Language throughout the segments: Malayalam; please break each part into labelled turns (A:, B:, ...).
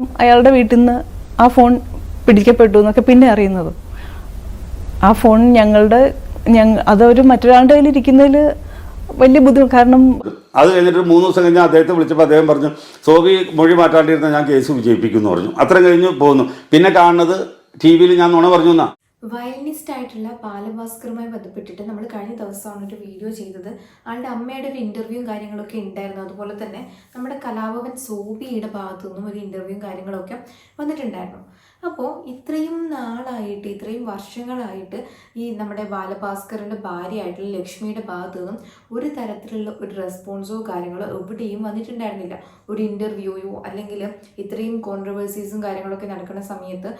A: അയാളുടെ വീട്ടിൽ നിന്ന് ആ ഫോൺ പിടിക്കപ്പെട്ടു എന്നൊക്കെ പിന്നെ അറിയുന്നത്. ആ ഫോൺ ഞങ്ങളുടെ ഞങ്ങൾ അതൊരു മറ്റൊരാളുടെ കയ്യിൽ ഇരിക്കുന്നതിൽ വലിയ ബുദ്ധിമുട്ട് കാരണം
B: അത് കഴിഞ്ഞിട്ട് മൂന്ന് ദിവസം കഴിഞ്ഞ് അദ്ദേഹത്തെ വിളിച്ചപ്പോൾ അദ്ദേഹം പറഞ്ഞു സോബി മൊഴി മാറ്റാണ്ടിരുന്ന ഞാൻ കേസ് വിജയിപ്പിക്കും എന്ന് പറഞ്ഞു. അത്രയും കഴിഞ്ഞ് പോകുന്നു. പിന്നെ കാണുന്നത് ടി വിയിൽ ഞാൻ നുണ പറഞ്ഞു എന്നാ.
C: വയലിനിസ്റ്റ് ആയിട്ടുള്ള ബാലഭാസ്കറുമായി ബന്ധപ്പെട്ടിട്ട് നമ്മൾ കഴിഞ്ഞ ദിവസമാണ് ഒരു വീഡിയോ ചെയ്തത്. ആളുടെ അമ്മയുടെ ഒരു ഇന്റർവ്യൂവും കാര്യങ്ങളൊക്കെ ഉണ്ടായിരുന്നു. അതുപോലെ തന്നെ നമ്മുടെ കലാഭവൻ സോബിയുടെ ഭാഗത്തു നിന്നും ഒരു ഇന്റർവ്യൂവും കാര്യങ്ങളൊക്കെ വന്നിട്ടുണ്ടായിരുന്നു. അപ്പോൾ ഇത്രയും നാളായിട്ട് ഇത്രയും വർഷങ്ങളായിട്ട് ഈ നമ്മുടെ ബാലഭാസ്കറിന്റെ ഭാര്യയായിട്ടുള്ള ലക്ഷ്മിയുടെ ഭാഗത്തു നിന്നും ഒരു തരത്തിലുള്ള ഒരു റെസ്പോൺസോ കാര്യങ്ങളോ എവിടെയും വന്നിട്ടുണ്ടായിരുന്നില്ല. ഒരു ഇന്റർവ്യൂയോ അല്ലെങ്കിൽ ഇത്രയും കോൺട്രവേഴ്സീസും കാര്യങ്ങളൊക്കെ നടക്കുന്ന സമയത്ത്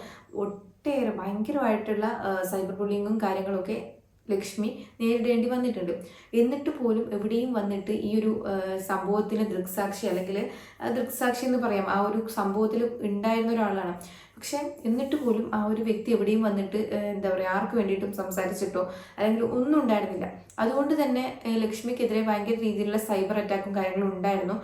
C: ഒട്ടേറെ ഭയങ്കരമായിട്ടുള്ള സൈബർ ബുള്ളിങ്ങും കാര്യങ്ങളൊക്കെ ലക്ഷ്മി നേരിടേണ്ടി വന്നിട്ടുണ്ട്. എന്നിട്ട് പോലും എവിടെയും വന്നിട്ട് ഈ ഒരു സംഭവത്തിന് ദൃക്സാക്ഷി അല്ലെങ്കിൽ ദൃക്സാക്ഷി എന്ന് പറയാം ആ ഒരു സംഭവത്തിൽ ഉണ്ടായിരുന്ന ഒരാളാണ്. പക്ഷെ എന്നിട്ട് പോലും ആ ഒരു വ്യക്തി എവിടെയും വന്നിട്ട് എന്താ പറയുക ആർക്ക് വേണ്ടിയിട്ടും സംസാരിച്ചിട്ടോ അല്ലെങ്കിൽ ഒന്നും ഉണ്ടായിരുന്നില്ല. അതുകൊണ്ട് തന്നെ ലക്ഷ്മിക്കെതിരെ ഭയങ്കര രീതിയിലുള്ള സൈബർ അറ്റാക്കും കാര്യങ്ങളും ഉണ്ടായിരുന്നു.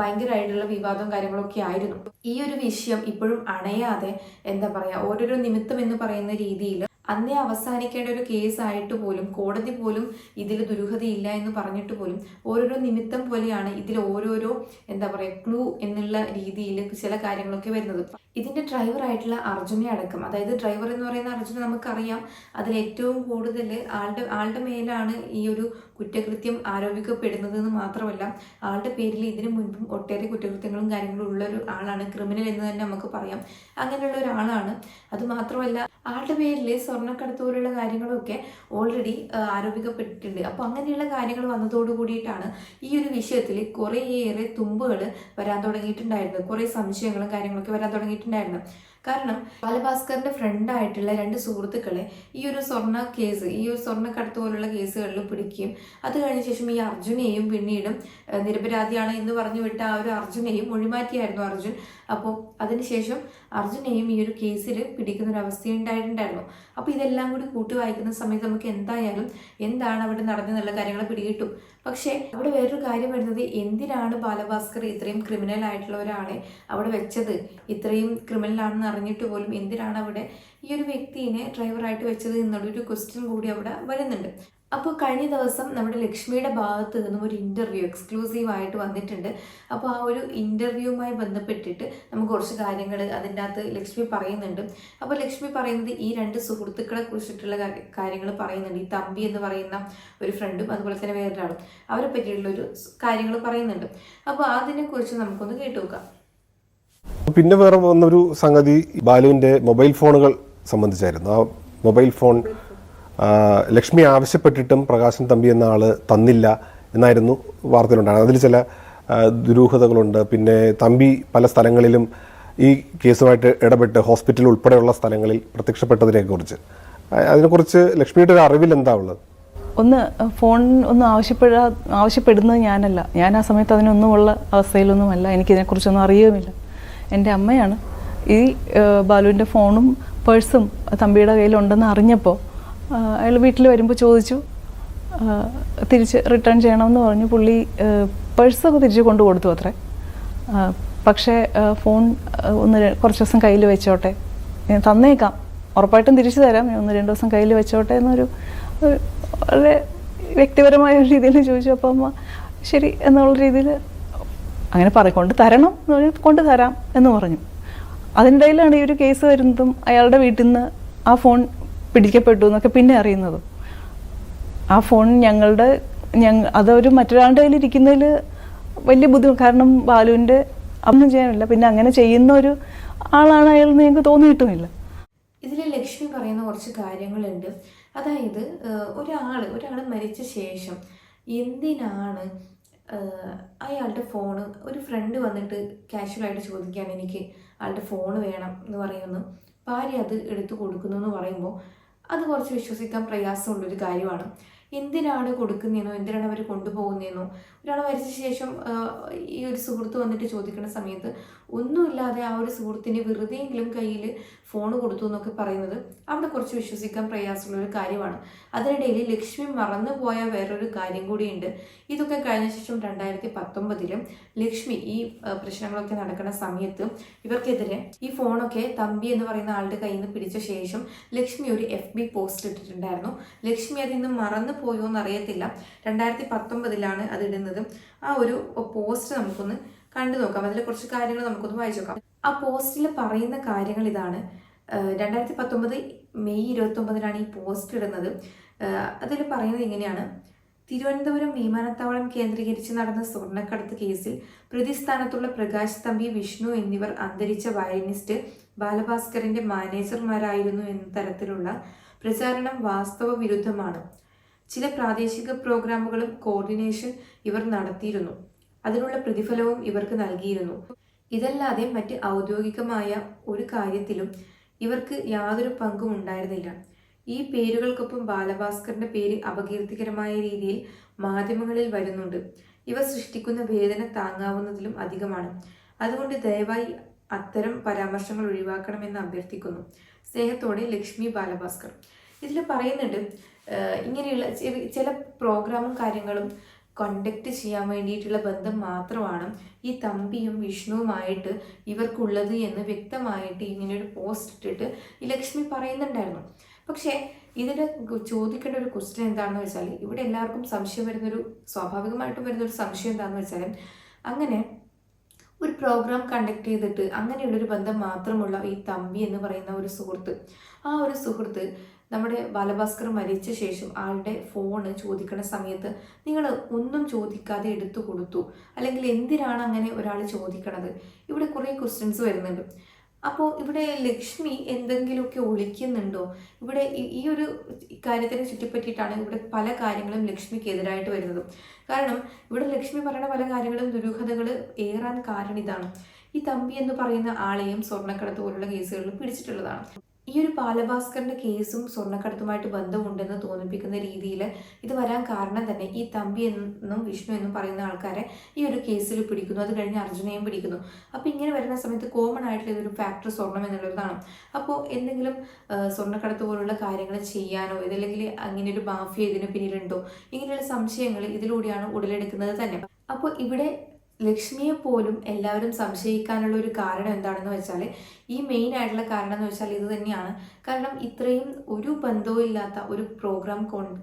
C: ഭയങ്കരമായിട്ടുള്ള വിവാദവും കാര്യങ്ങളൊക്കെ ആയിരുന്നു. ഈ ഒരു വിഷയം ഇപ്പോഴും അണയാതെ എന്താ പറയുക ഓരോരോ നിമിത്തം എന്ന് പറയുന്ന രീതിയിൽ അന്നേ അവസാനിക്കേണ്ട ഒരു കേസായിട്ട് പോലും കോടതി പോലും ഇതിൽ ദുരൂഹതയില്ല എന്ന് പറഞ്ഞിട്ട് പോലും ഓരോരോ നിമിത്തം പോലെയാണ് ഇതിൽ ഓരോരോ എന്താ പറയുക ക്ലൂ എന്നുള്ള രീതിയിൽ ചില കാര്യങ്ങളൊക്കെ വരുന്നത്. ഇതിന്റെ ഡ്രൈവർ ആയിട്ടുള്ള അർജുനെ അടക്കം. അതായത് ഡ്രൈവർ എന്ന് പറയുന്ന അർജുനെ നമുക്കറിയാം. അതിൽ ഏറ്റവും കൂടുതൽ ആളുടെ ആളുടെ മേലാണ് ഈ ഒരു കുറ്റകൃത്യം ആരോപിക്കപ്പെടുന്നത് എന്ന് മാത്രമല്ല ആളുടെ പേരിൽ ഇതിനു മുൻപും ഒട്ടേറെ കുറ്റകൃത്യങ്ങളും കാര്യങ്ങളും ഉള്ള ഒരു ആളാണ് ക്രിമിനൽ എന്ന് തന്നെ നമുക്ക് പറയാം. അങ്ങനെയുള്ള ഒരാളാണ്. അത് മാത്രമല്ല ആളുടെ പേരിൽ സ്വർണക്കടത്ത് പോലുള്ള കാര്യങ്ങളൊക്കെ ഓൾറെഡി ആരോപിക്കപ്പെട്ടിട്ടുണ്ട്. അപ്പോൾ അങ്ങനെയുള്ള കാര്യങ്ങൾ വന്നതോടു കൂടിയിട്ടാണ് ഈ ഒരു വിഷയത്തിൽ കുറേയേറെ തുമ്പുകൾ വരാൻ തുടങ്ങിയിട്ടുണ്ടായിരുന്നത്. കുറേ സംശയങ്ങളും കാര്യങ്ങളൊക്കെ വരാൻ തുടങ്ങിയിട്ടുണ്ടായിരുന്നു കാരണം ബാലഭാസ്കറിന്റെ ഫ്രണ്ടായിട്ടുള്ള രണ്ട് സുഹൃത്തുക്കളെ ഈ ഒരു സ്വർണ കേസ് ഈ ഒരു സ്വർണക്കടത്ത് പോലുള്ള കേസുകളിൽ പിടിക്കുകയും അത് കഴിഞ്ഞ ശേഷം ഈ അർജുനെയും പിന്നീടും നിരപരാധിയാണ് എന്ന് പറഞ്ഞു വിട്ട ആ ഒരു അർജുനെയും ഒഴിമാറ്റിയായിരുന്നു അർജുൻ. അപ്പോൾ അതിനുശേഷം അർജുനെയും ഈ ഒരു കേസിൽ പിടിക്കുന്ന ഒരു അവസ്ഥ ഉണ്ടായിട്ടുണ്ടായിരുന്നു. അപ്പോൾ ഇതെല്ലാം കൂടി കൂട്ടി വായിക്കുന്ന സമയത്ത് നമുക്ക് എന്തായാലും എന്താണ് അവിടെ നടന്നെന്നുള്ള കാര്യങ്ങൾ പിടികിട്ടും. പക്ഷേ അവിടെ വേറൊരു കാര്യം വരുന്നത് എന്തിനാണ് ബാലഭാസ്കർ ഇത്രയും ക്രിമിനൽ ആയിട്ടുള്ള ഒരാളെ അവിടെ വെച്ചത്? ഇത്രയും ക്രിമിനൽ ആണെന്ന് അറിഞ്ഞിട്ട് പോലും എന്തിനാണ് അവിടെ ഈ ഒരു വ്യക്തിയെ ഡ്രൈവറായിട്ട് വെച്ചത് എന്നുള്ളൊരു ക്വസ്റ്റ്യൻ കൂടി അവിടെ വരുന്നുണ്ട്. അപ്പോൾ കഴിഞ്ഞ ദിവസം നമ്മുടെ ലക്ഷ്മിയുടെ ഭാഗത്ത് നിന്നും ഒരു ഇന്റർവ്യൂ എക്സ്ക്ലൂസീവ് ആയിട്ട് വന്നിട്ടുണ്ട്. അപ്പോൾ ആ ഒരു ഇന്റർവ്യൂവുമായി ബന്ധപ്പെട്ടിട്ട് നമുക്ക് കുറച്ച് കാര്യങ്ങൾ അതിന്റെ അകത്ത് ലക്ഷ്മി പറയുന്നുണ്ട്. അപ്പോൾ ലക്ഷ്മി പറയുന്നത് ഈ രണ്ട് സുഹൃത്തുക്കളെ കുറിച്ചിട്ടുള്ള കാര്യങ്ങൾ പറയുന്നുണ്ട്. ഈ തമ്പി എന്ന് പറയുന്ന ഒരു ഫ്രണ്ടും അതുപോലെ തന്നെ വേറൊരാളും. അവരെ പറ്റിയുള്ള ഒരു കാര്യങ്ങൾ പറയുന്നുണ്ട്. അപ്പോൾ അതിനെക്കുറിച്ച് നമുക്കൊന്ന് കേട്ടു നോക്കാം.
D: പിന്നെ വേറെ വന്നൊരു സംഗതി ബാലുവിന്റെ മൊബൈൽ ഫോണുകൾ സംബന്ധിച്ചായിരുന്നു. ആ മൊബൈൽ ഫോൺ ലക്ഷ്മി ആവശ്യപ്പെട്ടിട്ടും പ്രകാശൻ തമ്പി എന്ന ആൾ തന്നില്ല എന്നായിരുന്നു വാർത്തയിലുണ്ടായിരുന്നത്. അതിൽ ചില ദുരൂഹതകളുണ്ട്. പിന്നെ തമ്പി പല സ്ഥലങ്ങളിലും ഈ കേസുമായിട്ട് ഇടപെട്ട് ഹോസ്പിറ്റൽ ഉൾപ്പെടെയുള്ള സ്ഥലങ്ങളിൽ പ്രത്യക്ഷപ്പെട്ടതിനെ കുറിച്ച് അതിനെക്കുറിച്ച് ലക്ഷ്മിയുടെ ഒരു അറിവിൽ എന്താ ഉള്ളത്?
A: ഒന്ന് ഫോൺ ഒന്നും ആവശ്യപ്പെടാ ആവശ്യപ്പെടുന്നത് ഞാനല്ല. ഞാൻ ആ സമയത്ത് അതിനൊന്നുമുള്ള അവസ്ഥയിലൊന്നുമല്ല. എനിക്കിതിനെക്കുറിച്ചൊന്നും അറിയുകയുമില്ല. എന്റെ അമ്മയാണ്. ഈ ബാലുവിന്റെ ഫോണും പേഴ്സും തമ്പിയുടെ കയ്യിലുണ്ടെന്ന് അറിഞ്ഞപ്പോൾ അയാൾ വീട്ടിൽ വരുമ്പോൾ ചോദിച്ചു തിരിച്ച് റിട്ടേൺ ചെയ്യണമെന്ന് പറഞ്ഞു. പുള്ളി പേഴ്സൊക്കെ തിരിച്ച് കൊണ്ടു കൊടുത്തു അത്രേ. പക്ഷേ ഫോൺ ഒന്ന് കുറച്ച് ദിവസം കയ്യിൽ വെച്ചോട്ടെ. ഞാൻ തന്നേക്കാം. ഉറപ്പായിട്ടും തിരിച്ചു തരാം. ഞാൻ ഒന്ന് രണ്ട് ദിവസം കയ്യിൽ വെച്ചോട്ടെ എന്നൊരു വളരെ വ്യക്തിപരമായ രീതിയിൽ ചോദിച്ചു. അപ്പോൾ അമ്മ ശരി എന്നുള്ള രീതിയിൽ അങ്ങനെ കൊണ്ട് തരണം എന്ന് കൊണ്ട് തരാം എന്ന് പറഞ്ഞു. അതിന്റെ ഈ ഒരു കേസ് വരുന്നതും അയാളുടെ വീട്ടിൽ നിന്ന് ആ ഫോൺ പിടിക്കപ്പെട്ടു എന്നൊക്കെ പിന്നെ അറിയുന്നതും. ആ ഫോൺ ഞങ്ങളുടെ ഞങ്ങൾ അതൊരു മറ്റൊരാളുടെ കയ്യിൽ ഇരിക്കുന്നതിൽ വലിയ ബുദ്ധിമുട്ട്. കാരണം ബാലുവിന്റെ ഒന്നും ചെയ്യാനില്ല. പിന്നെ അങ്ങനെ ചെയ്യുന്ന ഒരു ആളാണ് അയാൾ എന്ന് ഞങ്ങൾക്ക് തോന്നിയിട്ടുമില്ല.
C: ഇതിൽ ലക്ഷ്മി പറയുന്ന കുറച്ച് കാര്യങ്ങളുണ്ട്. അതായത് ഒരാൾ ഒരാൾ മരിച്ച ശേഷം എന്തിനാണ് അയാളുടെ ഫോണ് ഒരു ഫ്രണ്ട് വന്നിട്ട് കാഷ്വലായിട്ട് ചോദിക്കുകയാണ് എനിക്ക് ആളുടെ ഫോൺ വേണം എന്ന് പറയുന്നു. ഭാര്യ അത് എടുത്തു കൊടുക്കുന്നു എന്ന് പറയുമ്പോൾ അത് കുറച്ച് വിശ്വസിക്കാൻ പ്രയാസമുള്ളൊരു കാര്യമാണ്. എന്തിനാണ് കൊടുക്കുന്നതെന്നോ എന്തിനാണ് അവർ കൊണ്ടുപോകുന്നതെന്നോ. ഒരാൾ മരിച്ച ശേഷം ഈ ഒരു സുഹൃത്ത് വന്നിട്ട് ചോദിക്കുന്ന സമയത്ത് ഒന്നുമില്ലാതെ ആ ഒരു സുഹൃത്തിന് വെറുതെയെങ്കിലും കയ്യിൽ ഫോൺ കൊടുത്തു എന്നൊക്കെ പറയുന്നത് അവിടെ കുറച്ച് വിശ്വസിക്കാൻ പ്രയാസമുള്ള ഒരു കാര്യമാണ്. അതിനിടയിൽ ലക്ഷ്മി മറന്നു പോയ വേറൊരു കാര്യം കൂടിയുണ്ട്. ഇതൊക്കെ കഴിഞ്ഞ ശേഷം രണ്ടായിരത്തി പത്തൊമ്പതിലും ലക്ഷ്മി ഈ പ്രശ്നങ്ങളൊക്കെ നടക്കുന്ന സമയത്ത് ഇവർക്കെതിരെ ഈ ഫോണൊക്കെ തമ്പി എന്ന് പറയുന്ന ആളുടെ കയ്യിൽ നിന്ന് പിടിച്ച ശേഷം ലക്ഷ്മി ഒരു എഫ് ബി പോസ്റ്റ് ഇട്ടിട്ടുണ്ടായിരുന്നു. ലക്ഷ്മി അതിൽ നിന്ന് മറന്നു പോയോ എന്നറിയത്തില്ല രണ്ടായിരത്തി പത്തൊമ്പതിലാണ് അത് ഇടുന്നത് ആ ഒരു പോസ്റ്റ് നമുക്കൊന്ന് കണ്ടു നോക്കാം. അതിലെ കുറച്ച് കാര്യങ്ങൾ നമുക്കൊന്ന് വായിച്ചു നോക്കാം. ആ പോസ്റ്റിൽ പറയുന്ന കാര്യങ്ങൾ ഇതാണ്. രണ്ടായിരത്തി പത്തൊമ്പത് മെയ് ഇരുപത്തി ഒമ്പതിനാണ് ഈ പോസ്റ്റ് ഇടുന്നത്. അതിൽ പറയുന്നത് ഇങ്ങനെയാണ്. തിരുവനന്തപുരം വിമാനത്താവളം കേന്ദ്രീകരിച്ച് നടന്ന സ്വർണക്കടത്ത് കേസിൽ പ്രതിസ്ഥാനത്തുള്ള പ്രകാശ് തമ്പി വിഷ്ണു എന്നിവർ അന്തരിച്ച വയലിനിസ്റ്റ് ബാലഭാസ്കറിന്റെ മാനേജർമാരായിരുന്നു എന്ന തരത്തിലുള്ള പ്രചാരണം വാസ്തവ വിരുദ്ധമാണ് ചില പ്രാദേശിക പ്രോഗ്രാമുകളും കോർഡിനേഷൻ ഇവർ നടത്തിയിരുന്നു. അതിനുള്ള പ്രതിഫലവും ഇവർക്ക് നൽകിയിരുന്നു. ഇതല്ലാതെ മറ്റ് ഔദ്യോഗികമായ ഒരു കാര്യത്തിലും ഇവർക്ക് യാതൊരു പങ്കും ഉണ്ടായിരുന്നില്ല. ഈ പേരുകൾക്കൊപ്പം ബാലഭാസ്കറിന്റെ പേര് അപകീർത്തികരമായ രീതിയിൽ മാധ്യമങ്ങളിൽ വരുന്നുണ്ട്. ഇവ സൃഷ്ടിക്കുന്ന വേദന താങ്ങാവുന്നതിലും അധികമാണ്. അതുകൊണ്ട് ദയവായി അത്തരം പരാമർശങ്ങൾ ഒഴിവാക്കണമെന്ന് അഭ്യർത്ഥിക്കുന്നു. സ്നേഹത്തോടെ ലക്ഷ്മി ബാലഭാസ്കർ. ഇതിൽ പറയുന്നുണ്ട് ഇങ്ങനെയുള്ള ചില പ്രോഗ്രാമും കാര്യങ്ങളും കണ്ടക്ട് ചെയ്യാൻ വേണ്ടിയിട്ടുള്ള ബന്ധം മാത്രമാണ് ഈ തമ്പിയും വിഷ്ണുവുമായിട്ട് ഇവർക്കുള്ളത് എന്ന് വ്യക്തമായിട്ട് ഇങ്ങനെ ഒരു പോസ്റ്റ് ഇട്ടിട്ട് ഈ ലക്ഷ്മി പറയുന്നുണ്ടായിരുന്നു. പക്ഷേ ഇതിൽ ചോദിക്കേണ്ട ഒരു ക്വസ്റ്റ്യൻ എന്താണെന്ന് വെച്ചാൽ ഇവിടെ എല്ലാവർക്കും സംശയം വരുന്നൊരു സ്വാഭാവികമായിട്ടും വരുന്നൊരു സംശയം എന്താണെന്ന് വെച്ചാൽ അങ്ങനെ ഒരു പ്രോഗ്രാം കണ്ടക്ട് ചെയ്തിട്ട് അങ്ങനെയുള്ളൊരു ബന്ധം മാത്രമുള്ള ഈ തമ്പി എന്ന് പറയുന്ന ഒരു സുഹൃത്ത് ആ ഒരു സുഹൃത്ത് നമ്മുടെ ബാലഭാസ്കർ മരിച്ച ശേഷം ആളുടെ ഫോണ് ചോദിക്കുന്ന സമയത്ത് നിങ്ങൾ ഒന്നും ചോദിക്കാതെ എടുത്തു കൊടുത്തു. അല്ലെങ്കിൽ എന്തിനാണ് അങ്ങനെ ഒരാൾ ചോദിക്കണത്? ഇവിടെ കുറേ ക്വസ്റ്റ്യൻസ് വരുന്നുണ്ട്. അപ്പോൾ ഇവിടെ ലക്ഷ്മി എന്തെങ്കിലുമൊക്കെ ഒളിക്കുന്നുണ്ടോ ഇവിടെ ഈ- ഒരു കാര്യത്തിനെ ചുറ്റിപ്പറ്റിയിട്ടാണ് ഇവിടെ പല കാര്യങ്ങളും ലക്ഷ്മിക്ക് എതിരായിട്ട് വരുന്നത്. കാരണം ഇവിടെ ലക്ഷ്മി പറയുന്ന പല കാര്യങ്ങളും ദുരൂഹതകൾ ഏറാൻ കാരണം ഇതാണ്. ഈ തമ്പി എന്ന് പറയുന്ന ആളെയും സ്വർണക്കടത്ത് പോലുള്ള കേസുകളിലും പിടിച്ചിട്ടുള്ളതാണ്. ഈ ഒരു ബാലഭാസ്കറിന്റെ കേസും സ്വർണക്കടത്തുമായിട്ട് ബന്ധമുണ്ടെന്ന് തോന്നിപ്പിക്കുന്ന രീതിയിൽ ഇത് വരാൻ കാരണം തന്നെ ഈ തമ്പി എന്നും വിഷ്ണു എന്നും പറയുന്ന ആൾക്കാരെ ഈ ഒരു കേസിൽ പിടിക്കുന്നു. അത് കഴിഞ്ഞ് അർജുനയും പിടിക്കുന്നു. അപ്പോൾ ഇങ്ങനെ വരുന്ന സമയത്ത് കോമൺ ആയിട്ടുള്ള ഇതൊരു ഫാക്ടർ സ്വർണം എന്നുള്ളതാണ് അപ്പോൾ എന്തെങ്കിലും സ്വർണക്കടത്ത് പോലുള്ള കാര്യങ്ങൾ ചെയ്യാനോ ഇതല്ലെങ്കിൽ അങ്ങനെ ഒരു മാഫിയ ഇതിന് പിന്നിലുണ്ടോ? ഇങ്ങനെയുള്ള സംശയങ്ങൾ ഇതിലൂടെയാണ് ഉടലെടുക്കുന്നത് തന്നെ. അപ്പോൾ ഇവിടെ ലക്ഷ്മിയെ പോലും എല്ലാവരും സംശയിക്കാനുള്ള ഒരു കാരണം എന്താണെന്ന് വെച്ചാൽ ഈ മെയിൻ ആയിട്ടുള്ള കാരണം എന്ന് വെച്ചാൽ ഇത് തന്നെയാണ്. കാരണം ഇത്രയും ഒരു ബന്ധവും ഇല്ലാത്ത ഒരു പ്രോഗ്രാം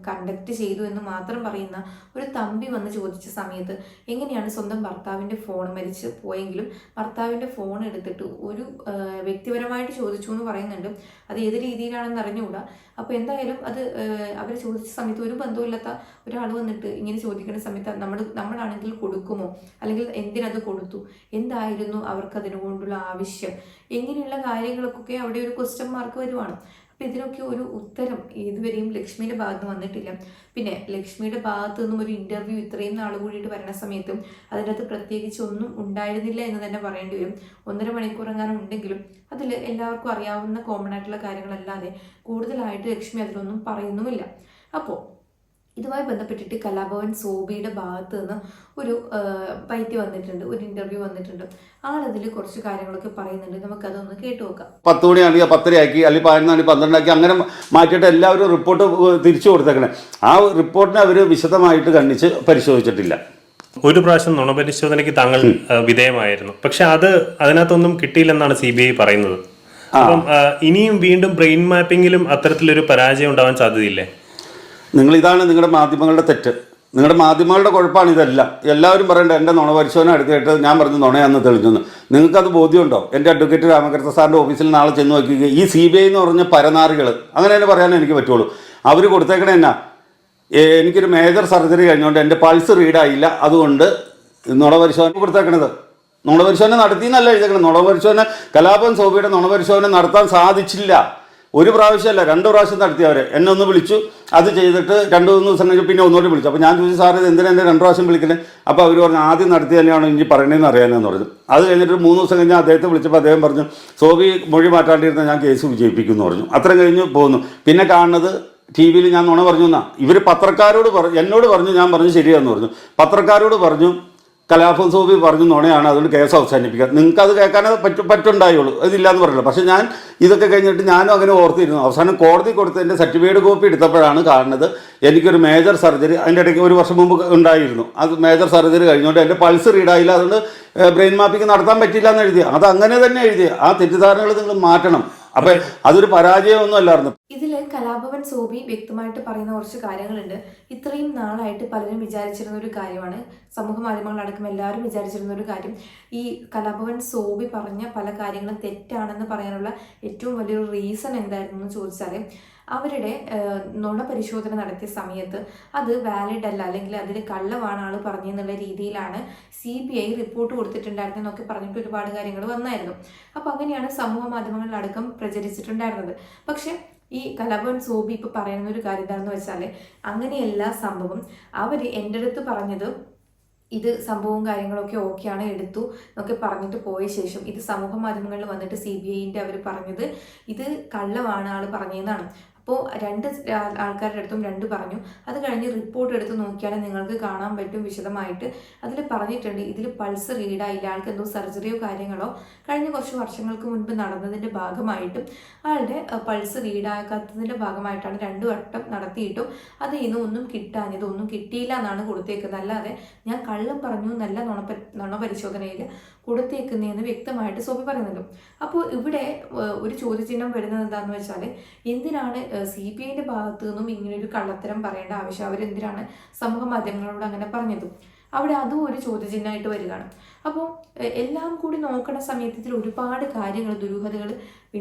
C: കണ്ടക്ട് ചെയ്തു എന്ന് മാത്രം പറയുന്ന ഒരു തമ്പി വന്ന് ചോദിച്ച സമയത്ത് എങ്ങനെയാണ് സ്വന്തം ഭർത്താവിന്റെ ഫോൺ മരിച്ച് പോയെങ്കിലും ഭർത്താവിന്റെ ഫോൺ എടുത്തിട്ട് ഒരു വ്യക്തിപരമായിട്ട് ചോദിച്ചു എന്ന് പറയുന്നുണ്ട്. അത് ഏത് രീതിയിലാണെന്ന് അറിഞ്ഞുകൂടാ. അപ്പോൾ എന്തായാലും അത് അവർ ചോദിച്ച സമയത്ത് ഒരു ബന്ധവുമില്ലാത്ത ഒരാൾ വന്നിട്ട് ഇങ്ങനെ ചോദിക്കുന്ന സമയത്ത് നമ്മൾ നമ്മളാണെങ്കിൽ കൊടുക്കുമോ? അല്ലെങ്കിൽ എന്തിനത് കൊടുത്തു? എന്തായിരുന്നു അവർക്ക് അതിനുകൊണ്ടുള്ള ആവശ്യം? എങ്ങനെയുള്ള കാര്യങ്ങൾക്കൊക്കെ അവിടെ ഒരു ക്വസ്റ്റ്യൻ മാർക്ക് വരുവാണ്. അപ്പം ഇതിനൊക്കെ ഒരു ഉത്തരം ഇതുവരെയും ലക്ഷ്മിയുടെ ഭാഗത്ത് വന്നിട്ടില്ല. പിന്നെ ലക്ഷ്മിയുടെ ഭാഗത്ത് നിന്നും ഒരു ഇന്റർവ്യൂ ഇത്രയും നാൾ കൂടിയിട്ട് വരുന്ന സമയത്തും അതിനകത്ത് പ്രത്യേകിച്ച് ഒന്നും ഉണ്ടായിരുന്നില്ല എന്ന് തന്നെ പറയേണ്ടി വരും. ഒന്നര മണിക്കൂർ എങ്ങാനും ഉണ്ടെങ്കിലും അതിൽ എല്ലാവർക്കും അറിയാവുന്ന കോമൺ ആയിട്ടുള്ള കാര്യങ്ങളല്ലാതെ കൂടുതലായിട്ട് ലക്ഷ്മി അതിലൊന്നും പറയുന്നുമില്ല. അപ്പോൾ ഇതുമായി ബന്ധപ്പെട്ടിട്ട് കലാഭവൻ സോബിയുടെ ഭാഗത്ത് നിന്ന് ഒരു പൈറ്റി വന്നിട്ടുണ്ട് ഒരു ഇന്റർവ്യൂ വന്നിട്ടുണ്ട്. ആൾ ആളതിൽ കുറച്ച് കാര്യങ്ങളൊക്കെ പറയുന്നുണ്ട്. നമുക്കതൊന്ന് കേട്ടു നോക്കാം.
B: പത്ത് മണിയാണെങ്കിൽ പത്തരയാക്കി അല്ലെങ്കിൽ പതിനൊന്നാണെങ്കിൽ പന്ത്രണ്ടാക്കി അങ്ങനെ മാറ്റിയിട്ട് എല്ലാവരും റിപ്പോർട്ട് തിരിച്ചു കൊടുത്തേക്കണേ. ആ റിപ്പോർട്ടിനെ അവർ വിശദമായിട്ട് കണ്ണിച്ച് പരിശോധിച്ചിട്ടില്ല.
E: ഒരു പ്രാവശ്യം നുണപരിശോധനയ്ക്ക് താങ്കൾ വിധേയമായിരുന്നു. പക്ഷെ അത് അതിനകത്തൊന്നും കിട്ടിയില്ലെന്നാണ് സി ബി ഐ പറയുന്നത്. അപ്പം ഇനിയും വീണ്ടും ബ്രെയിൻ മാപ്പിങ്ങിലും അത്തരത്തിലൊരു പരാജയം ഉണ്ടാവാൻ സാധ്യതയില്ലേ?
B: നിങ്ങൾ ഇതാണ് നിങ്ങളുടെ മാധ്യമങ്ങളുടെ തെറ്റ്. നിങ്ങളുടെ മാധ്യമങ്ങളുടെ കുഴപ്പമാണ് ഇതെല്ലാം. എല്ലാവരും പറയേണ്ടത് എന്റെ നുണ പരിശോധന എടുത്തിട്ട് ഞാൻ പറഞ്ഞു നുണയാന്ന് തെളിഞ്ഞെന്ന്. നിങ്ങൾക്കത് ബോധ്യമുണ്ടോ? എന്റെ അഡ്വക്കേറ്റ് രാമകൃഷ്ണ സാറിന്റെ ഓഫീസിൽ നാളെ ചെന്ന് നോക്കിക്കുക ഈ സി ബി ഐ എന്ന് പറഞ്ഞ പരനാറികൾ അങ്ങനെ തന്നെ പറയാനേ എനിക്ക് പറ്റുള്ളൂ. അവർ കൊടുത്തേക്കണേ എന്നാ? എനിക്കൊരു മേജർ സർജറി കഴിഞ്ഞുകൊണ്ട് എന്റെ പൾസ് റീഡായില്ല. അതുകൊണ്ട് നുണ പരിശോധന കൊടുത്തേക്കണത്. നുണ പരിശോധന നടത്തിയെന്നല്ല എഴുതേക്കണം നുണ പരിശോധന കലാപം സോബിയുടെ നുണ പരിശോധന നടത്താൻ സാധിച്ചില്ല. ഒരു പ്രാവശ്യമല്ല രണ്ട് പ്രാവശ്യം നടത്തിയവരെ. എന്നെ ഒന്ന് വിളിച്ചു അത് ചെയ്തിട്ട് രണ്ട് മൂന്ന് ദിവസം കഴിഞ്ഞ് പിന്നെ ഒന്നുകൂടി വിളിച്ചു. അപ്പോൾ ഞാൻ ചോദിച്ചു ഇത് എന്തിനാ എന്നെ രണ്ട് പ്രാവശ്യം വിളിക്കുന്നത് അപ്പോൾ അവർ പറഞ്ഞു ആദ്യം നടത്തി തന്നെയാണ് ഇനി പറയണതെന്ന് അറിയാനെന്ന് പറഞ്ഞു. അത് കഴിഞ്ഞിട്ട് മൂന്ന് ദിവസം കഴിഞ്ഞ് അദ്ദേഹത്തെ വിളിച്ചപ്പോൾ അദ്ദേഹം പറഞ്ഞു സോബി മൊഴി മാറ്റാണ്ടിരുന്ന ഞാൻ കേസ് വിജയിപ്പിക്കും എന്ന് പറഞ്ഞു. അത്രയും കഴിഞ്ഞ് പോകുന്നു പിന്നെ കാണുന്നത് ടി വിയിൽ ഞാൻ നുണ പറഞ്ഞു എന്നാ ഇവർ പത്രക്കാരോട് പറഞ്ഞു എന്നോട് പറഞ്ഞു ഞാൻ പറഞ്ഞു ശരിയാന്ന് പറഞ്ഞു. പത്രക്കാരോട് പറഞ്ഞു കലാഭവൻ സോബി പറഞ്ഞു നുണയാണ് അതുകൊണ്ട് കേസ് അവസാനിപ്പിക്കുക. നിങ്ങൾക്ക് അത് കേൾക്കാനേ പറ്റു പറ്റുണ്ടായുള്ളൂ. അതില്ലാന്ന് പറഞ്ഞില്ല. പക്ഷെ ഞാൻ ഇതൊക്കെ കഴിഞ്ഞിട്ട് ഞാനും അങ്ങനെ ഓർത്തിരുന്നു. അവസാനം കോടതി കൊടുത്തതിന്റെ സർട്ടിഫിക്കറ്റ് കോപ്പി എടുത്തപ്പോഴാണ് കാണുന്നത് എനിക്കൊരു മേജർ സർജറി അതിന്റെ ഇടയ്ക്ക് ഒരു വർഷം മുമ്പ് ഉണ്ടായിരുന്നു. അത് മേജർ സർജറി കഴിഞ്ഞുകൊണ്ട് എന്റെ പൾസ് റീഡായില്ല. അതുകൊണ്ട് ബ്രെയിൻ മാപ്പിംഗ് നടത്താൻ പറ്റില്ല എന്ന് എഴുതി അത് അങ്ങനെ തന്നെ എഴുതി ആ തെറ്റിദ്ധാരണകൾ നിങ്ങൾ മാറ്റണം. അപ്പം അതൊരു പരാജയമൊന്നും അല്ലായിരുന്നു.
C: ഇതിൽ കലാഭവൻ സോബി വ്യക്തമായിട്ട് പറയുന്ന കുറച്ച് കാര്യങ്ങളുണ്ട്. ഇത്രയും നാളായിട്ട് പലരും വിചാരിച്ചിരുന്ന ഒരു കാര്യമാണ്. സമൂഹ മാധ്യമങ്ങളടക്കം എല്ലാവരും വിചാരിച്ചിരുന്ന ഒരു കാര്യം. ഈ കലാഭവൻ സോബി പറഞ്ഞ പല കാര്യങ്ങളും തെറ്റാണെന്ന് പറയാനുള്ള ഏറ്റവും വലിയൊരു റീസൺ എന്തായിരുന്നു എന്ന് ചോദിച്ചാൽ അവരുടെ നുണ പരിശോധന നടത്തിയ സമയത്ത് അത് വാലിഡ് അല്ല അല്ലെങ്കിൽ അതിൽ കള്ളമാണ് ആൾ പറഞ്ഞെന്നുള്ള രീതിയിലാണ് സി ബി ഐ റിപ്പോർട്ട് കൊടുത്തിട്ടുണ്ടായിരുന്നെന്നൊക്കെ പറഞ്ഞിട്ട് ഒരുപാട് കാര്യങ്ങൾ വന്നായിരുന്നു. അപ്പോൾ അങ്ങനെയാണ് സമൂഹ മാധ്യമങ്ങളിലടക്കം പ്രചരിച്ചിട്ടുണ്ടായിരുന്നത്. പക്ഷേ ഈ കലഭവൻ സോബി ഇപ്പോൾ പറയുന്ന ഒരു കാര്യം എന്താണെന്ന് വെച്ചാൽ അങ്ങനെയല്ല സംഭവം. അവർ എന്റെ അടുത്ത് പറഞ്ഞത് ഇത് സംഭവവും കാര്യങ്ങളൊക്കെ ഓക്കെയാണ് എടുത്തു എന്നൊക്കെ പറഞ്ഞിട്ട് പോയ ശേഷം ഇത് സമൂഹ മാധ്യമങ്ങളിൽ വന്നിട്ട് സി ബി ഐന്റെ അവർ പറഞ്ഞത് ഇത് കള്ളമാണ് ആൾ പറഞ്ഞതെന്നാണ്. അപ്പോൾ രണ്ട് ആൾക്കാരുടെ അടുത്തും രണ്ട് പറഞ്ഞു. അത് കഴിഞ്ഞ് റിപ്പോർട്ട് എടുത്ത് നോക്കിയാൽ നിങ്ങൾക്ക് കാണാൻ പറ്റും വിശദമായിട്ട്. അതിൽ പറഞ്ഞിട്ടുണ്ട് ഇതിൽ പൾസ് റീഡായില്ല ആൾക്ക് എന്തോ സർജറിയോ കാര്യങ്ങളോ കഴിഞ്ഞ കുറച്ച് വർഷങ്ങൾക്ക് മുൻപ് നടന്നതിന്റെ ഭാഗമായിട്ടും ആളുടെ പൾസ് റീഡാക്കാത്തതിന്റെ ഭാഗമായിട്ടാണ് രണ്ട് വട്ടം നടത്തിയിട്ടും അത് ഇന്ന് ഒന്നും കിട്ടാഞ്ഞത് ഒന്നും കിട്ടിയില്ല എന്നാണ് കൊടുത്തേക്കുന്നത്. അല്ലാതെ ഞാൻ കള്ളം പറഞ്ഞു നല്ല നുണ നുണ പരിശോധനയിൽ കൊടുത്തേക്കുന്നതെന്ന് വ്യക്തമായിട്ട് സോഫി പറയുന്നുണ്ട്. അപ്പോൾ ഇവിടെ ഒരു ചോദ്യചിഹ്നം വരുന്നത് എന്താണെന്ന് വെച്ചാൽ എന്തിനാണ് സി പി ഐന്റെ ഭാഗത്തു നിന്നും ഇങ്ങനെ ഒരു കള്ളത്തരം പറയേണ്ട ആവശ്യം അവരെന്തിനാണ് സമൂഹ മാധ്യമങ്ങളോട് അങ്ങനെ പറഞ്ഞത്? അവിടെ അതും ഒരു ചോദ്യചിഹ്നമായിട്ട് വരികയാണ്. അപ്പോൾ എല്ലാം കൂടി നോക്കണ സമയത്ത് ഇതിൽ ഒരുപാട് കാര്യങ്ങൾ ദുരൂഹതകൾ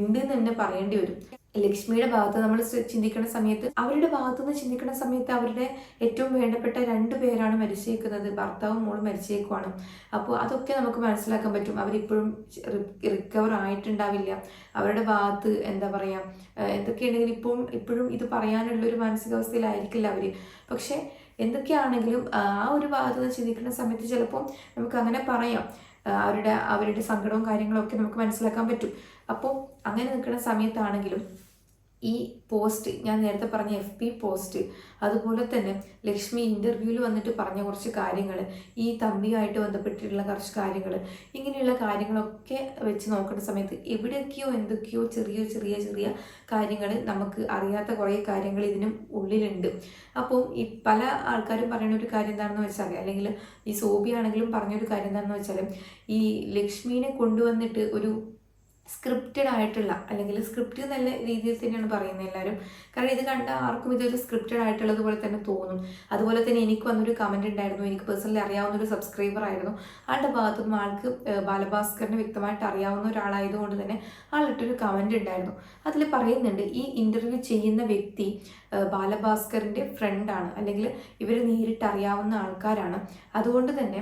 C: ഉണ്ട് എന്ന് തന്നെ പറയേണ്ടി വരും. ലക്ഷ്മിയുടെ ഭാഗത്ത് നമ്മൾ ചിന്തിക്കുന്ന സമയത്ത് അവരുടെ ഭാഗത്തു നിന്ന് ചിന്തിക്കുന്ന സമയത്ത് അവരുടെ ഏറ്റവും വേണ്ടപ്പെട്ട രണ്ട് പേരാണ് മരിച്ചേക്കുന്നത്. ഭർത്താവും മോളും മരിച്ചേക്കുവാണ്. അപ്പോൾ അതൊക്കെ നമുക്ക് മനസ്സിലാക്കാൻ പറ്റും. അവരിപ്പോഴും റിക്കവർ ആയിട്ടുണ്ടാവില്ല. അവരുടെ ഭാഗത്ത് എന്താ പറയുക എന്തൊക്കെയുണ്ടെങ്കിലും ഇപ്പം ഇപ്പോഴും ഇത് പറയാനുള്ള ഒരു മാനസികാവസ്ഥയിലായിരിക്കില്ല അവർ പക്ഷേ എന്തൊക്കെയാണെങ്കിലും ആ ഒരു ഭാഗത്ത് നിന്ന് ചിന്തിക്കുന്ന സമയത്ത് ചിലപ്പോൾ നമുക്ക് അങ്ങനെ പറയാം. അവരുടെ അവരുടെ സങ്കടവും കാര്യങ്ങളും ഒക്കെ നമുക്ക് മനസ്സിലാക്കാൻ പറ്റും. അപ്പോൾ അങ്ങനെ നിൽക്കുന്ന സമയത്താണെങ്കിലും ഈ പോസ്റ്റ് ഞാൻ നേരത്തെ പറഞ്ഞ എഫ് പി പോസ്റ്റ് അതുപോലെ തന്നെ ലക്ഷ്മി ഇന്റർവ്യൂവിൽ വന്നിട്ട് പറഞ്ഞ കുറച്ച് കാര്യങ്ങൾ ഈ തമ്പിയായിട്ട് ബന്ധപ്പെട്ടിട്ടുള്ള കുറച്ച് കാര്യങ്ങൾ ഇങ്ങനെയുള്ള കാര്യങ്ങളൊക്കെ വെച്ച് നോക്കുന്ന സമയത്ത് എവിടെയൊക്കെയോ എന്തൊക്കെയോ ചെറിയ ചെറിയ ചെറിയ കാര്യങ്ങൾ നമുക്ക് അറിയാത്ത കുറേ കാര്യങ്ങൾ ഇതിനും ഉള്ളിലുണ്ട്. അപ്പോൾ ഈ പല ആൾക്കാരും പറയുന്ന ഒരു കാര്യം എന്താണെന്ന് വെച്ചാൽ അല്ലെങ്കിൽ ഈ സോബിയാണെങ്കിലും പറഞ്ഞൊരു കാര്യം എന്താണെന്ന് വെച്ചാൽ ഈ ലക്ഷ്മീനെ കൊണ്ടുവന്നിട്ട് ഒരു സ്ക്രിപ്റ്റഡ് ആയിട്ടുള്ള അല്ലെങ്കിൽ സ്ക്രിപ്റ്റ് നല്ല രീതിയിൽ തന്നെയാണ് പറയുന്നത് എല്ലാവരും. കാരണം ഇത് കണ്ട ആർക്കും ഇതൊരു സ്ക്രിപ്റ്റഡ് ആയിട്ടുള്ളതുപോലെ തന്നെ തോന്നും. അതുപോലെ തന്നെ എനിക്ക് വന്നൊരു കമന്റ് ഉണ്ടായിരുന്നു. എനിക്ക് പേഴ്സണലി അറിയാവുന്ന ഒരു സബ്സ്ക്രൈബർ ആയിരുന്നു. ആളുടെ ഭാഗത്തുനിന്ന് ആൾക്ക് ബാലഭാസ്കറിന് വ്യക്തമായിട്ട് അറിയാവുന്ന ഒരാളായതുകൊണ്ട് തന്നെ ആളിട്ടൊരു കമന്റ് ഉണ്ടായിരുന്നു. അതിൽ പറയുന്നുണ്ട് ഈ ഇന്റർവ്യൂ ചെയ്യുന്ന വ്യക്തി ബാലഭാസ്കറിന്റെ ഫ്രണ്ടാണ് അല്ലെങ്കിൽ ഇവർ നേരിട്ട് അറിയാവുന്ന ആൾക്കാരാണ്. അതുകൊണ്ട് തന്നെ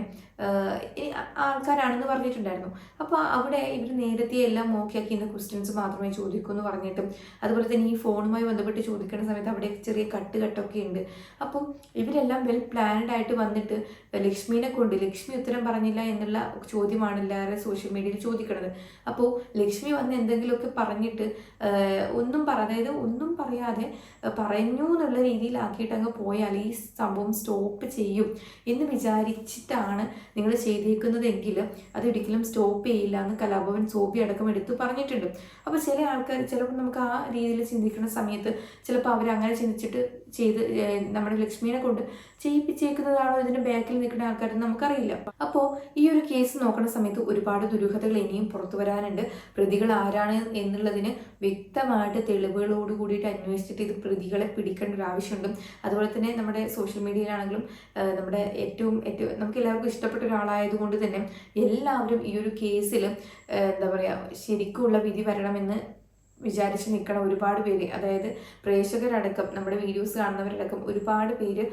C: ആൾക്കാരാണെന്ന് പറഞ്ഞിട്ടുണ്ടായിരുന്നു. അപ്പോൾ അവിടെ ഇവർ നേരത്തെ എല്ലാം ഓക്കെയാക്കി ഇന്ന് ക്വസ്റ്റ്യൻസ് മാത്രമേ ചോദിക്കൂ എന്ന് പറഞ്ഞിട്ടും അതുപോലെ തന്നെ ഈ ഫോണുമായി ബന്ധപ്പെട്ട് ചോദിക്കുന്ന സമയത്ത് അവിടെ ചെറിയ കട്ട് കട്ടൊക്കെ ഉണ്ട്. അപ്പം ഇവരെല്ലാം വെൽ പ്ലാൻഡ് ആയിട്ട് വന്നിട്ട് ലക്ഷ്മിനെ കൊണ്ട് ലക്ഷ്മി ഉത്തരം പറഞ്ഞില്ല എന്നുള്ള ചോദ്യമാണ് എല്ലാവരും സോഷ്യൽ മീഡിയയിൽ ചോദിക്കുന്നത് അപ്പോൾ ലക്ഷ്മി വന്ന് എന്തെങ്കിലുമൊക്കെ പറഞ്ഞിട്ട് ഒന്നും പറ അതായത് ഒന്നും പറയാതെ പറഞ്ഞു എന്നുള്ള രീതിയിലാക്കിയിട്ട് അങ്ങ് പോയാൽ ഈ സംഭവം സ്റ്റോപ്പ് ചെയ്യും എന്ന് വിചാരിച്ചിട്ടാണ് നിങ്ങൾ ചെയ്തേക്കുന്നതെങ്കിൽ അതൊരിക്കലും സ്റ്റോപ്പ് ചെയ്യില്ല എന്ന് കലാഭവൻ സോബി അടക്കം എടുത്തു പറഞ്ഞിട്ടുണ്ട്. അപ്പോൾ ചില ആൾക്കാർ ചിലപ്പോൾ നമുക്ക് ആ രീതിയിൽ ചിന്തിക്കുന്ന സമയത്ത് ചിലപ്പോൾ അവർ അങ്ങനെ ചിന്തിച്ചിട്ട് ചെയ്ത് നമ്മുടെ ലക്ഷ്മിയെ കൊണ്ട് ചെയ്യിപ്പിച്ചേക്കുന്നതാണോ ഇതിന്റെ ബാക്കിൽ നിൽക്കുന്ന ആൾക്കാരെന്ന് നമുക്കറിയില്ല. അപ്പോൾ ഈ ഒരു കേസ് നോക്കുന്ന സമയത്ത് ഒരുപാട് ദുരൂഹതകൾ ഇനിയും പുറത്തു വരാനുണ്ട്. പ്രതികൾ ആരാണ് എന്നുള്ളതിന് വ്യക്തമായിട്ട് തെളിവുകളോട് കൂടിയിട്ട് അന്വേഷിച്ചിട്ട് ഇത് പ്രതികളെ പിടിക്കേണ്ട ഒരു ആവശ്യമുണ്ട്. അതുപോലെ തന്നെ നമ്മുടെ സോഷ്യൽ മീഡിയയിലാണെങ്കിലും നമ്മുടെ ഏറ്റവും ഏറ്റവും നമുക്ക് എല്ലാവർക്കും ഇഷ്ടപ്പെട്ട ഒരാളായതുകൊണ്ട് തന്നെ എല്ലാവരും ഈ ഒരു കേസിൽ എന്താ പറയുക ശരിക്കുള്ള വിധി വരണമെന്ന് വിചാരിച്ച് നിൽക്കണം ഒരുപാട് പേര് അതായത് പ്രേക്ഷകരടക്കം നമ്മുടെ വീഡിയോസ് കാണുന്നവരടക്കം ഒരുപാട് പേര്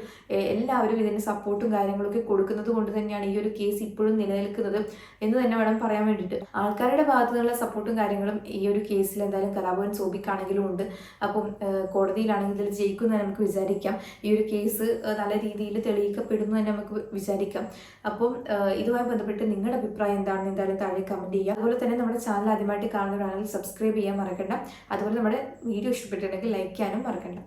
C: എല്ലാവരും ഇതിന് സപ്പോർട്ടും കാര്യങ്ങളൊക്കെ കൊടുക്കുന്നത് കൊണ്ട് തന്നെയാണ് ഈ ഒരു കേസ് ഇപ്പോഴും നിലനിൽക്കുന്നത് എന്ന് തന്നെ വേണം പറയാൻ വേണ്ടിയിട്ട്. ആൾക്കാരുടെ ഭാഗത്തു നിന്നുള്ള സപ്പോർട്ടും കാര്യങ്ങളും ഈ ഒരു കേസിൽ എന്തായാലും കലാഭവൻ സോബിക്കാണെങ്കിലും ഉണ്ട്. അപ്പം കോടതിയിലാണെങ്കിൽ ഇതിൽ ജയിക്കുമെന്ന് നമുക്ക് വിചാരിക്കാം. ഈ ഒരു കേസ് നല്ല രീതിയിൽ തെളിയിക്കപ്പെടുന്നു തന്നെ നമുക്ക് വിചാരിക്കാം. അപ്പം ഇതുമായി ബന്ധപ്പെട്ട് നിങ്ങളുടെ അഭിപ്രായം എന്താണെന്ന് എന്തായാലും താഴെ കമന്റ് ചെയ്യുക. അതുപോലെ തന്നെ നമ്മുടെ ചാനൽ ആദ്യമായിട്ട് കാണുന്നവരാണെങ്കിൽ സബ്സ്ക്രൈബ് ചെയ്യാൻ മറക്കണ്ട. അതുപോലെ നമ്മുടെ വീഡിയോ ഇഷ്ടപ്പെട്ടിട്ടുണ്ടെങ്കിൽ ലൈക്ക് ചെയ്യാനും മറക്കണ്ട.